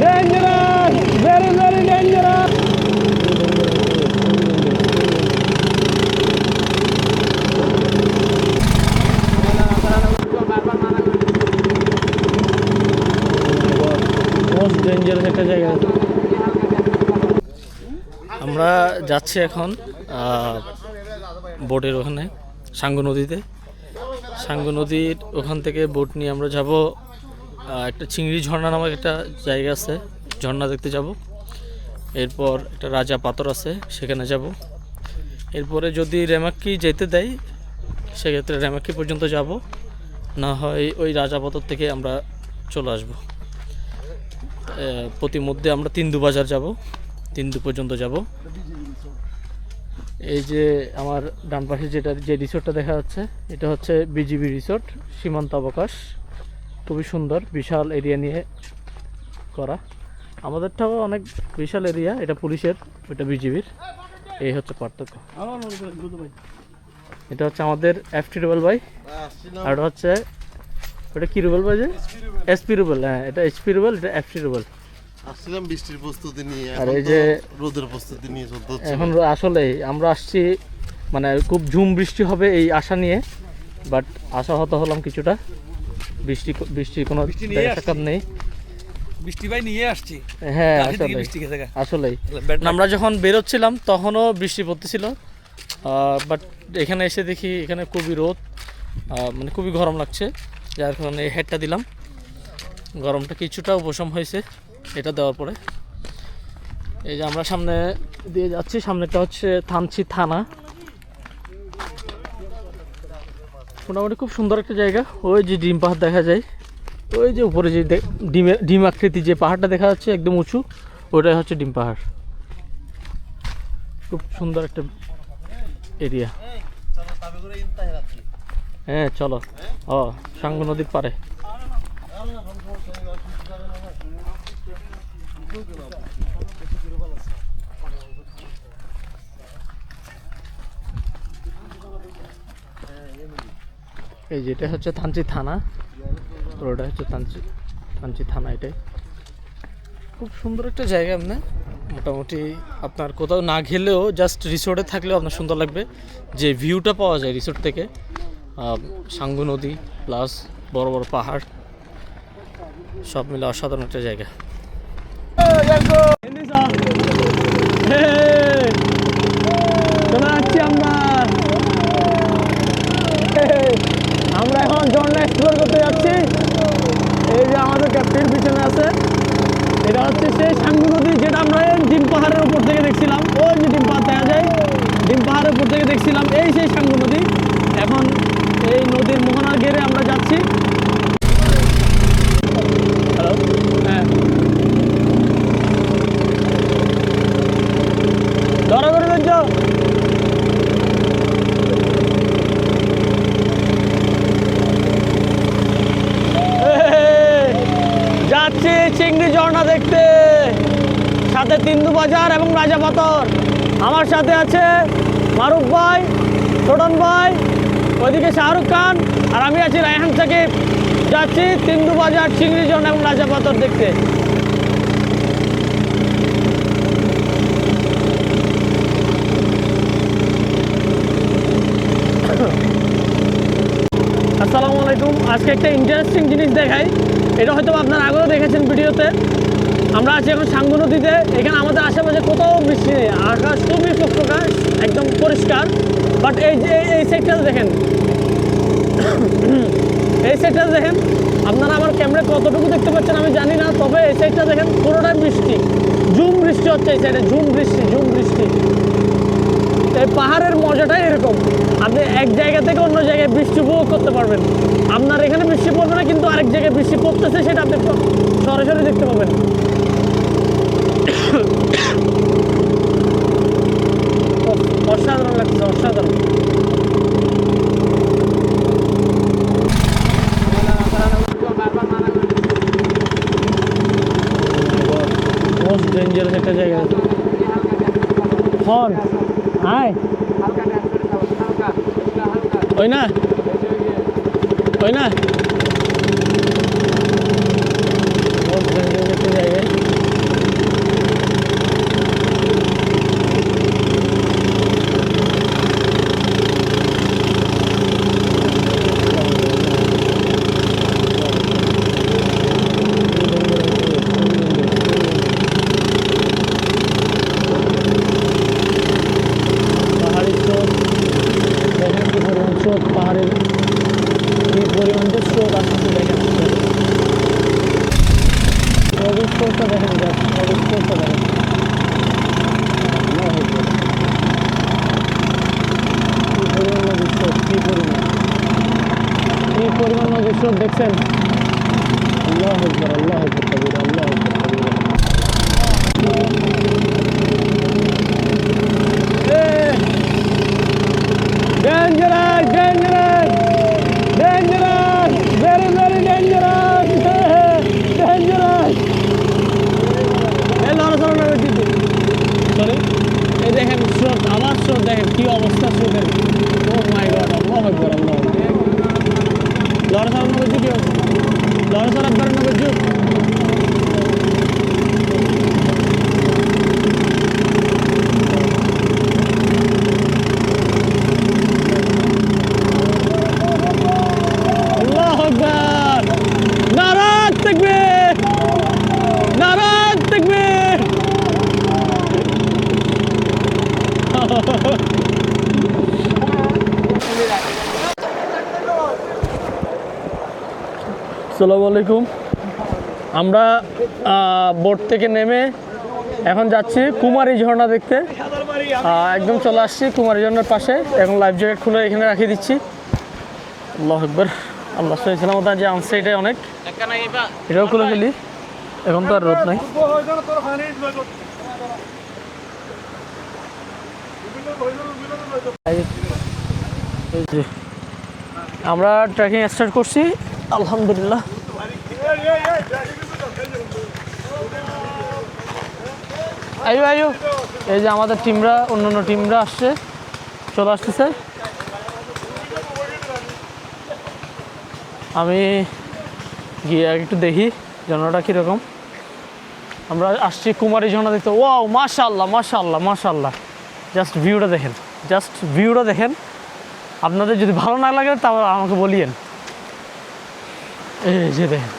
Very very dangerous most dangerous একটা জায়গা। আমরা যাচ্ছি এখন বোটের ওখানে, সাঙ্গু নদীতে। সাঙ্গু নদীর ওখান থেকে বোট নিয়ে আমরা যাব একটা চিংড়ি ঝর্ণা নামক একটা জায়গা আছে, ঝর্ণা দেখতে যাব। এরপর একটা রাজা পাথর আছে, সেখানে যাব। এরপরে যদি রেমাক্কি যেতে দেয়, সেক্ষেত্রে রেমাক্কি পর্যন্ত যাব। না হয় ওই রাজা পাথর থেকে আমরা চলে আসব। প্রতি মধ্যে আমরা তিন্দু বাজার যাব। তিন্দু পর্যন্ত যাব। এই যে আমার ডান পাশে যেটা, যে রিসোর্টটা দেখা যাচ্ছে, এটা হচ্ছে বিজিবি রিসোর্ট সীমান্ত অবকাশ। খুবই সুন্দর বিশাল এরিয়া নিয়ে করা। আমাদেরটাও অনেক বিশাল এরিয়া এটা পুলিশের ওটা বিজিবির। এই হচ্ছে পার্থক্য। এটা হচ্ছে আমাদের এফটি রুবেল ভাই। আর ওটা হচ্ছে ওটা কি রুবেল ভাই যে? এসপি রুবেল হ্যাঁ এটা এসপি রুবেল এটা এফটি রুবেল আসছিলাম বৃষ্টির প্রস্তুতি নিয়ে আর এই যে- রোদের প্রস্তুতি নিয়ে চলতে হচ্ছে। এখন আসলে আমরা আসছি মানে খুব ঝুম বৃষ্টি হবে এই আশা নিয়ে বাট আশাহত হলাম কিছুটা। বৃষ্টি বৃষ্টির কোনো সাক্ষাৎ নেই। বৃষ্টি ভাই নিয়ে আসছি। হ্যাঁ আসলে। আসলেই। আমরা যখন বেরোচ্ছিলাম তখনও বৃষ্টি পড়তেছিল। বাট এখানে এসে দেখি এখানে খুবই রোদ। আহ, মানে খুবই গরম লাগছে। যার কারণে এই হেডটা দিলাম। গরমটা কিছুটা উপশম হয়েছে। এটা দেওয়ার পরে। এই যে আমরা সামনে দিয়ে যাচ্ছি সামনেটা হচ্ছে থানচি থানা। মোটামুটি খুব সুন্দর একটা জায়গা। ওই যে ডিম পাহাড় দেখা যায়। ওই যে উপরে যে ডিমের ডিম আকৃতি যে পাহাড়টা দেখা যাচ্ছে একদম উঁচু, ওটাই হচ্ছে ডিম পাহাড়। খুব সুন্দর একটা এরিয়া। হ্যাঁ চলো। ও সাঙ্গু নদীর পারে এই যেটা হচ্ছে থানচি থানা। ওটা হচ্ছে থানচি থানচি থানা এটাই। খুব সুন্দর একটা জায়গা এমনি মোটামুটি আপনার কোথাও না গেলেও জাস্ট রিসোর্টে থাকলেও আপনার সুন্দর লাগবে। যে ভিউটা পাওয়া যায় রিসোর্ট থেকে সাঙ্গু নদী প্লাস বড় বড় পাহাড় সব মিলে অসাধারণ একটা জায়গা চলে যাচ্ছি আমরা আমরা এখন ঝর্ণা এক্সপ্লোর করতে যাচ্ছি এই যে আমাদের পিছনে আছে। এটা হচ্ছে সেই সাঙ্গু নদী যেটা আমরা ডিম পাহাড়ের উপর থেকে দেখছিলাম। ওই যে ডিম পাহাড় দেখা যায়। ডিম পাহাড়ের উপর থেকে দেখছিলাম এই সেই সাঙ্গু নদী। এখন এই নদীর মোহনার গেড়ে আমরা যাচ্ছি হ্যালো হ্যাঁ ধরা করে দেখছ এই, যাচ্ছি চিংড়ি ঝর্ণা দেখতে সাথে তিন্দু বাজার এবং রাজা পাথর। আমার সাথে আছে মারুফ ভাই, ছোটন ভাই, ওইদিকে শাহরুখ খান, আর আমি আছি রায়হান সাকিব। যাচ্ছি তিন্দু বাজার, চিংড়ি ঝর্ণা এবং রাজা পাথর দেখতে। আসসালামু আলাইকুম। আজকে একটা ইন্টারেস্টিং জিনিস দেখাই। এটা হয়তো আপনারা আগেও দেখেছেন ভিডিওতে। আমরা আছি এখন সাঙ্গু নদীতে। এখানে আমাদের আশেপাশে কোথাও বৃষ্টি নেই। আকাশ খুবই ফকফকা একদম পরিষ্কার। বাট এই যে, এই সাইডটা দেখেন। এই সাইডটা দেখেন। আপনারা আমার ক্যামেরা কতটুকু দেখতে পাচ্ছেন আমি জানি না, তবে এই সাইডটা দেখেন পুরোটাই বৃষ্টি। ঝুম বৃষ্টি হচ্ছে এই সাইডে ঝুম বৃষ্টি ঝুম বৃষ্টি। এই পাহাড়ের মজাটাই এরকম। আপনি এক জায়গা থেকে অন্য জায়গায় বৃষ্টি উপভোগ করতে পারবেন। আপনার এখানে বৃষ্টি পড়বে না, কিন্তু আরেক জায়গায় বৃষ্টি পড়তেছে, সেটা আপনি সরাসরি দেখতে পাবেন। অসাধারণ। ডেঞ্জারাস একটা জায়গা হন আয়। ওই না ওই না স্রোতটা দেখেন just নদীর স্রোতটা দেখেন আল্লাহু আকবার। কি পরিমাণ নদীর স্রোত, কি পরিমাণ কি পরিমাণ নদীর স্রোত দেখছেন আল্লাহ আকবার আল্লাহ আকবার কবির আল্লাহ আকবার কবির Dangerous! Dangerous! Dangerous! Very, very dangerous! dangerous! এই লড়াচড়া না দিদি সরি এই দেখেন স্রোত আমার স্রোত দেখেন কি অবস্থা স্রোতের ও মাই গড আল্লাহ আকবার, আল্লাহ লড়াচড়া নগর কি হচ্ছে লড়াচড়া বার নগর যুগ। আসসালামু আলাইকুম। আমরা বোট থেকে নেমে এখন যাচ্ছি কুমারী ঝর্ণা দেখতে। একদম চলে আসছি কুমারী ঝর্ণার পাশে এখন লাইফ জ্যাকেট খুলে এখানে রাখিয়ে দিচ্ছি। আল্লাহ আকবর, আল্লাহ সাল্লাম যে আনছে এটাই অনেক। এটাও খুলে ফেলি, এখন তো আর রোদ নাই। আমরা ট্রেকিং স্টার্ট করছি। আলহামদুলিল্লাহ। আয়ু আয়ু এই যে আমাদের টিমরা, অন্যান্য টিমরা আসছে, চলে আসতেছে। আমি গিয়ে একটু দেখি ঝর্ণাটা কীরকম। আমরা আসছি কুমারী ঝর্ণা দেখতে। ওয়াও মাশাল্লাহ মাশাল্লাহ মাশাল্লাহ জাস্ট ভিউটা দেখেন, জাস্ট ভিউটা দেখেন। আপনাদের যদি ভালো না লাগে তাহলে আমাকে বলিয়েন। এই যে দেখেন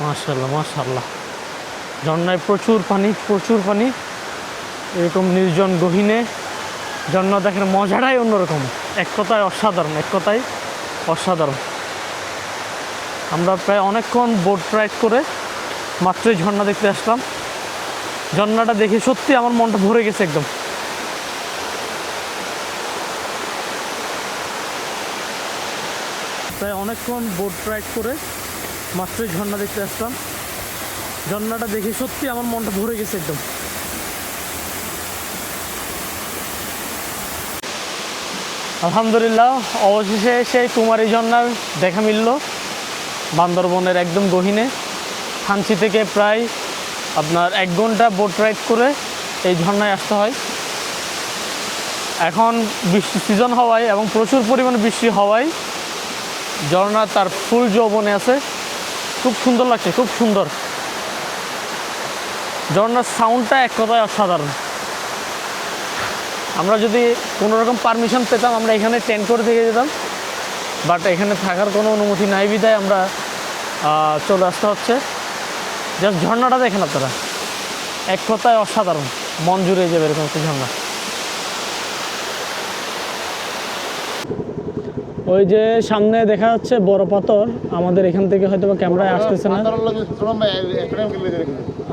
মাশাল্লাহ ঝর্ণায় প্রচুর পানি প্রচুর পানি। এরকম নির্জন গহীনে ঝর্ণা দেখার মজাটাই অন্যরকম। এক কথায় অসাধারণ, এক কথায় অসাধারণ। আমরা প্রায় অনেকক্ষণ বোট রাইড করে মাত্রই ঝর্ণা দেখতে আসলাম। ঝর্ণাটা দেখে সত্যি আমার মনটা ভরে গেছে একদম। তাই অনেকক্ষণ বোট রাইড করে মাত্রই ঝর্ণা দেখতে আসলাম। ঝর্ণাটা দেখে সত্যি আমার মনটা ভরে গেছে একদম। আলহামদুলিল্লাহ, অবশেষে সেই কুমারী ঝর্ণার দেখা মিলল। বান্দরবনের একদম গহীনে। থানচি থেকে প্রায় আপনার এক ঘণ্টা বোট রাইড করে এই ঝর্ণায় আসতে হয়। এখন বৃষ্টি সিজন হওয়ায় এবং প্রচুর পরিমাণে বৃষ্টি হওয়ায় ঝর্ণা তার ফুল যৌবনে আছে। খুব সুন্দর লাগছে, খুব সুন্দর। ঝর্ণার সাউন্ডটা এক কথায় অসাধারণ। আমরা যদি কোনো রকম পারমিশন পেতাম, আমরা এখানে টেন্ট করে থেকে যেতাম। বাট এখানে থাকার কোনো অনুমতি নাই, বিদায় আমরা চলে আসতে হচ্ছে। জাস্ট ঝর্ণাটা দেখেন আপনারা। এক কথায় অসাধারণ। মন জুড়ে যাবে এরকম একটা ঝর্ণা। ওই যে সামনে দেখা যাচ্ছে বড় পাথর। আমাদের এখান থেকে হয়তো বা ক্যামেরায় আসতেছে না।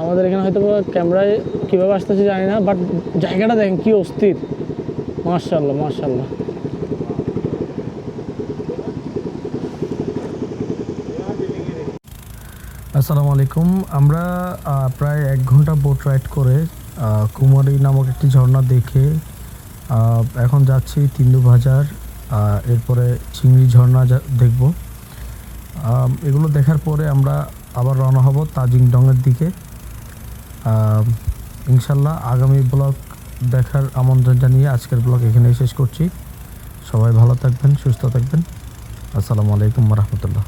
আমাদের এখানে হয়তো ক্যামেরায় কীভাবে আসতেছে জানি না বাট জায়গাটা দেখেন কি অস্থির। মার্শাল্লাহ মার্শাল্লাহ আসসালামু আলাইকুম। আমরা প্রায় এক ঘণ্টা বোট রাইড করে কুমারী নামক একটি ঝর্ণা দেখে এখন যাচ্ছি তিন্দু বাজার এরপরে চিংড়ি ঝর্ণা দেখব। এগুলো দেখার পরে আমরা আবার রওনা হব তাজিংডংয়ের দিকে। ইনশাল্লাহ আগামী ব্লগ দেখার আমন্ত্রণ জানিয়ে আজকের ব্লগ এখানেই শেষ করছি। সবাই ভালো থাকবেন, সুস্থ থাকবেন। আসসালামু আলাইকুম রহমতুল্লাহ।